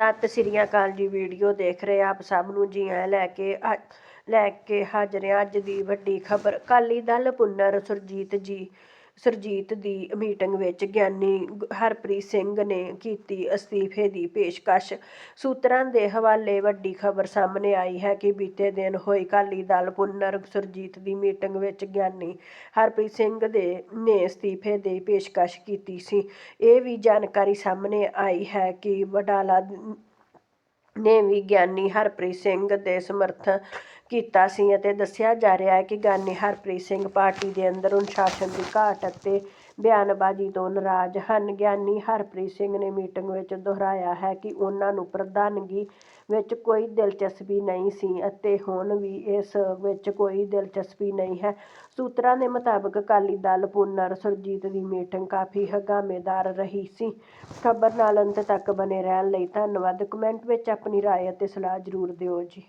ਸਤਿ ਸ੍ਰੀ ਅਕਾਲ ਜੀ, ਵੀਡੀਓ ਦੇਖ ਰਹੇ ਆਪ ਸਭ ਨੂੰ ਜੀ ਆਇਆਂ ਲੈ ਕੇ ਆ- ਲੈ ਕੇ ਹਾਜ਼ਰ ਹਾਂ ਅੱਜ ਦੀ ਵੱਡੀ ਖਬਰ। ਅਕਾਲੀ ਦਲ ਪੁਨਰ ਸੁਰਜੀਤ ਜੀ ਸੁਰਜੀਤ ਦੀ ਮੀਟਿੰਗ ਵਿੱਚ ਗਿਆਨੀ ਹਰਪ੍ਰੀਤ ਸਿੰਘ ਨੇ ਕੀਤੀ ਅਸਤੀਫੇ ਦੀ ਪੇਸ਼ਕਸ਼। ਸੂਤਰਾਂ ਦੇ ਹਵਾਲੇ ਵੱਡੀ ਖਬਰ ਸਾਹਮਣੇ ਆਈ ਹੈ ਕਿ ਬੀਤੇ ਦਿਨ ਹੋਈ ਅਕਾਲੀ ਦਲ ਪੁਨਰ ਸੁਰਜੀਤ ਦੀ ਮੀਟਿੰਗ ਵਿੱਚ ਗਿਆਨੀ ਹਰਪ੍ਰੀਤ ਸਿੰਘ ਦੇ, ਨੇ ਅਸਤੀਫੇ ਦੀ ਪੇਸ਼ਕਸ਼ ਕੀਤੀ ਸੀ। ਇਹ ਵੀ ਜਾਣਕਾਰੀ ਸਾਹਮਣੇ ਆਈ ਹੈ ਕਿ ਵਡਾਲਾ ਨੇ ਵੀ ਗਿਆਨੀ ਹਰਪ੍ਰੀਤ ਸਿੰਘ ਦੇ ਸਮਰਥਨ ਕੀਤਾ ਸੀ ਅਤੇ ਦੱਸਿਆ ਜਾ ਰਿਹਾ ਹੈ ਕਿ ਗਿਆਨੀ ਹਰਪ੍ਰੀਤ ਸਿੰਘ ਪਾਰਟੀ ਦੇ ਅੰਦਰ ਅਨੁਸ਼ਾਸਨ ਦੀ ਘਾਟ ਅਤੇ ਬਿਆਨਬਾਜ਼ੀ ਤੋਂ ਨਾਰਾਜ਼ ਹਨ। ਗਿਆਨੀ ਹਰਪ੍ਰੀਤ ਸਿੰਘ ਨੇ ਮੀਟਿੰਗ ਵਿੱਚ ਦੁਹਰਾਇਆ ਹੈ ਕਿ ਉਹਨਾਂ ਨੂੰ ਪ੍ਰਧਾਨਗੀ ਵਿੱਚ ਕੋਈ ਦਿਲਚਸਪੀ ਨਹੀਂ ਸੀ ਅਤੇ ਹੁਣ ਵੀ ਇਸ ਵਿੱਚ ਕੋਈ ਦਿਲਚਸਪੀ ਨਹੀਂ ਹੈ। ਸੂਤਰਾਂ ਦੇ ਮੁਤਾਬਕ ਅਕਾਲੀ ਦਲ ਪੁਨਰ ਸੁਰਜੀਤ ਦੀ ਮੀਟਿੰਗ ਕਾਫੀ ਹੰਗਾਮੇਦਾਰ ਰਹੀ ਸੀ। ਖਬਰ ਨਾਲ ਅੰਤ ਤੱਕ ਬਨੇ ਰਹਿਣ ਲਈ ਧੰਨਵਾਦ। ਕਮੈਂਟ ਵਿੱਚ ਆਪਣੀ ਰਾਏ ਅਤੇ ਸਲਾਹ ਜ਼ਰੂਰ ਦਿਓ ਜੀ।